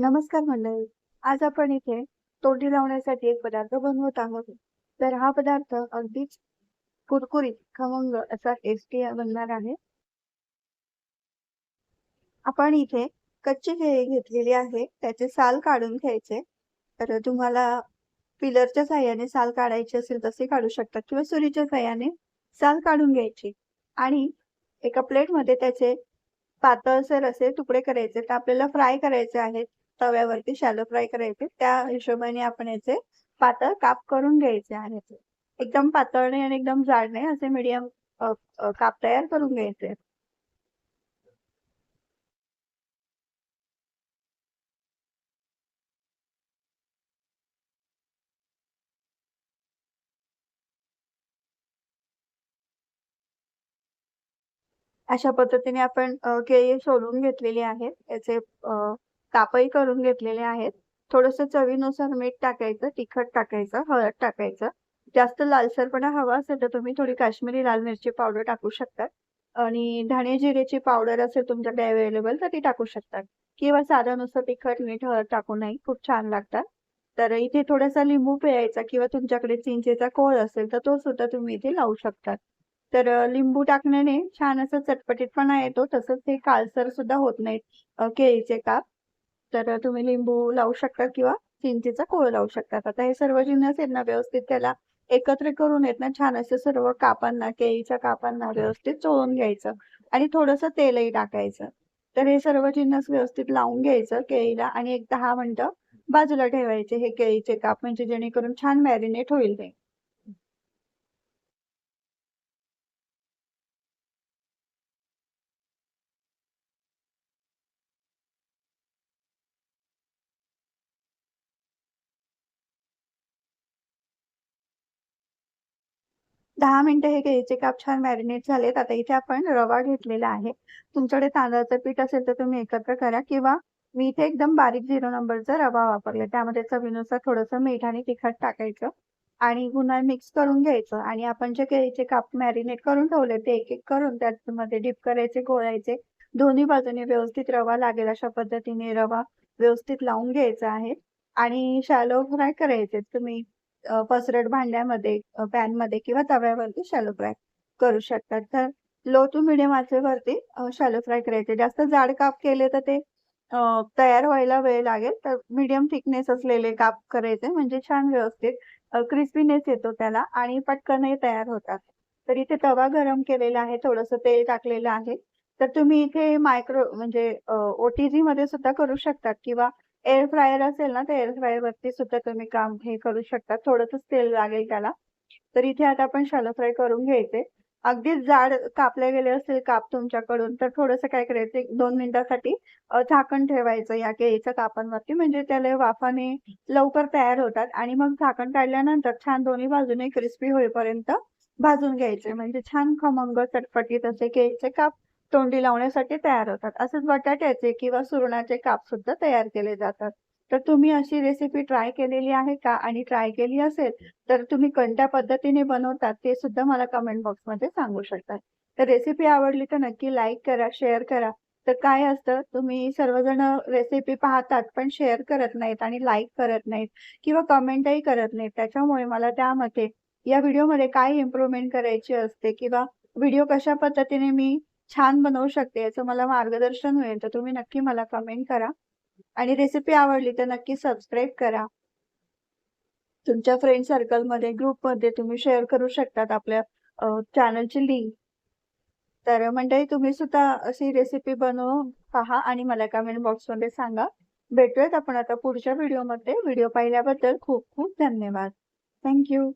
नमस्कार मंडळी. आज आपण इथे तोंडी लावण्यासाठी एक पदार्थ बनवत आहोत. तर हा पदार्थ अगदीच कुरकुरीत खमंग असा टेस्टी बनणार आहे. आपण इथे कच्ची केळी घेतलेली आहे. त्याचे साल काढून घ्यायचे. तर तुम्हाला पिलरच्या साह्याने साल काढायचे असेल तसे काढू शकतात किंवा सुरीच्या साह्याने साल काढून घ्यायची. आणि एका प्लेटमध्ये त्याचे पातळसर असे तुकडे करायचे तर आपल्याला फ्राय करायचे आहेत. तव्यावरती शॅलो फ्राय करायचे. त्या हिशोबाने आपण याचे पातळ काप करून घ्यायचे आहेत. एकदम पातळ नाही आणि एकदम जाड नाही असे मीडियम काप तयार करून घ्यायचे अशा पद्धतीने आपण केळी सोलून घेतलेली आहेत. याचे कापही करून घेतलेले आहेत. थोडस चवीनुसार मीठ टाकायचं तिखट टाकायचं हळद टाकायचं. जास्त लालसरपणा हवा असेल तर तुम्ही थोडी काश्मीरी लाल मिरची पावडर टाकू शकता. आणि धणे जिरेची पावडर असेल तुमच्याकडे अवेलेबल तर ती टाकू शकतात किंवा साधं नुसतं तिखट मीठ हळद टाकू नाही खूप छान लागतात. तर इथे थोडासा लिंबू पिळायचा किंवा तुमच्याकडे चिंचेचा कोळ असेल तर तो सुद्धा तुम्ही इथे लावू शकतात तर लिंबू टाकण्याने छान असं चटपटीतपणा येतो. तसंच ते काळसर सुद्धा होत नाहीत केळीचे काप. तर तुम्ही लिंबू लावू शकता किंवा चिंचेचा कोळ लावू शकतात आता हे सर्व जिन्नस आहेत ना व्यवस्थित त्याला एकत्र करून येत ना छान असे सर्व कापांना केळीच्या कापांना व्यवस्थित चोळून घ्यायचं आणि थोडस तेलही टाकायचं. तर हे सर्व जिन्नस व्यवस्थित लावून घ्यायचं केळीला आणि एक दहा मिनिटं बाजूला ठेवायचे हे केळीचे काप म्हणजे जेणेकरून छान मॅरिनेट होईल ते. दहा मिनिटं हे केळीचे काप छान मॅरिनेट झालेत. आता इथे आपण रवा घेतलेला आहे. तुमच्याकडे तांदळाचं पीठ असेल तर तुम्ही एकत्र करा किंवा मी इथे एकदम बारीक झिरो नंबरचा रवा वापरला. त्यामध्ये चवीनुसार थोडंसं मीठ आणि तिखट टाकायचं आणि पुन्हा मिक्स करून घ्यायचं. आणि आपण जे केळीचे काप मॅरिनेट करून ठेवले ते एक एक करून त्यामध्ये डिप करायचे गोळायचे दोन्ही बाजूने व्यवस्थित रवा लागेल अशा पद्धतीने रवा व्यवस्थित लावून घ्यायचा आहे. आणि शॅलो फ्राय करायचे. तुम्ही पसरट भांड्यामध्ये पॅनमध्ये किंवा तव्यावरती शॅलो फ्राय करू शकतात. तर लो टू मिडियम आचेवरती शॅलो फ्राय करायचे. जास्त जाड काप केले तर ते तयार व्हायला वेळ लागेल. तर मीडियम थिकनेस असलेले काप करायचे म्हणजे छान व्यवस्थित क्रिस्पीनेस येतो त्याला आणि पटकनही तयार होतात. तर इथे तवा गरम केलेला आहे थोडस तेल टाकलेलं आहे. तर तुम्ही इथे मायक्रो म्हणजे ओटीजी मध्ये सुद्धा करू शकतात किंवा एअर फ्रायर असेल ना तर एअर फ्रायर वरती सुद्धा तुम्ही काम हे करू शकता. थोडस तेल लागेल त्याला. तर इथे आता आपण शालो फ्राय करून घ्यायचे. अगदीच जाड कापले गेले असेल काप तुमच्याकडून तर थोडस काय करायचं दोन मिनिटासाठी झाकण ठेवायचं या केळीच्या कापांवरती. म्हणजे त्याला वाफाने लवकर तयार होतात. आणि मग झाकण काढल्यानंतर छान दोन्ही बाजूने क्रिस्पी होईपर्यंत भाजून घ्यायचे. म्हणजे छान खमंग चटपटीत असे केळीचे काप तोंडी लावण्यासाठी तयार होतात. असेच बटाट्याचे किंवा सुरणाचे काप सुद्धा तयार केले जातात. तर तुम्ही अशी रेसिपी ट्राय केलेली आहे का? आणि ट्राय केली असेल तर तुम्ही कोणत्या पद्धतीने बनवतात ते सुद्धा मला कमेंट बॉक्समध्ये सांगू शकता. तर रेसिपी आवडली तर नक्की लाईक करा शेअर करा. तर काय असतं? तुम्ही सर्वजण रेसिपी पाहतात पण शेअर करत नाहीत आणि लाईक करत नाहीत किंवा कमेंटही करत नाहीत. त्याच्यामुळे मला त्यामध्ये या व्हिडिओमध्ये काय इम्प्रूव्हमेंट करायची असते किंवा व्हिडिओ कशा पद्धतीने मी छान बनवू शकते याचं मला मार्गदर्शन होईल तर तुम्ही नक्की मला कमेंट करा. आणि रेसिपी आवडली तर नक्की सबस्क्राईब करा. तुमच्या फ्रेंड सर्कलमध्ये ग्रुपमध्ये तुम्ही शेअर करू शकतात आपल्या चॅनलची लिंक तर मंडळी तुम्ही सुद्धा अशी रेसिपी बनवून पहा आणि मला कमेंट बॉक्समध्ये सांगा. भेटूयात आपण आता पुढच्या व्हिडिओमध्ये व्हिडिओ पाहिल्याबद्दल खूप खूप धन्यवाद. थँक्यू